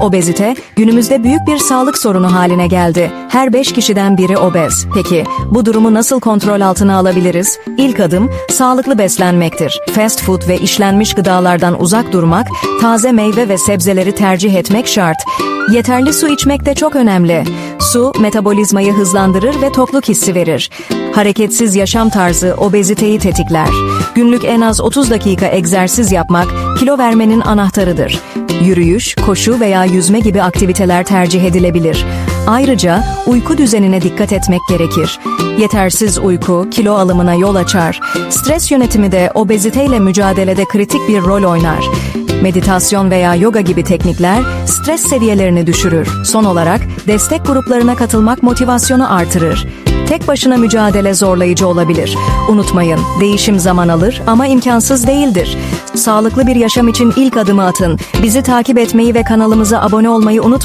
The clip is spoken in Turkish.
Obezite günümüzde büyük bir sağlık sorunu haline geldi. Her 5 kişiden biri obez. Peki bu durumu nasıl kontrol altına alabiliriz? İlk adım sağlıklı beslenmektir. Fast food ve işlenmiş gıdalardan uzak durmak, taze meyve ve sebzeleri tercih etmek şart. Yeterli su içmek de çok önemli. Su metabolizmayı hızlandırır ve tokluk hissi verir. Hareketsiz yaşam tarzı obeziteyi tetikler. Günlük en az 30 dakika egzersiz yapmak kilo vermenin anahtarıdır. Yürüyüş, koşu veya yüzme gibi aktiviteler tercih edilebilir. Ayrıca uyku düzenine dikkat etmek gerekir. Yetersiz uyku kilo alımına yol açar. Stres yönetimi de obeziteyle mücadelede kritik bir rol oynar. Meditasyon veya yoga gibi teknikler stres seviyelerini düşürür. Son olarak destek gruplarına katılmak motivasyonu artırır. Tek başına mücadele zorlayıcı olabilir. Unutmayın, değişim zaman alır ama imkansız değildir. Sağlıklı bir yaşam için ilk adımı atın. Bizi takip etmeyi ve kanalımıza abone olmayı unutmayın.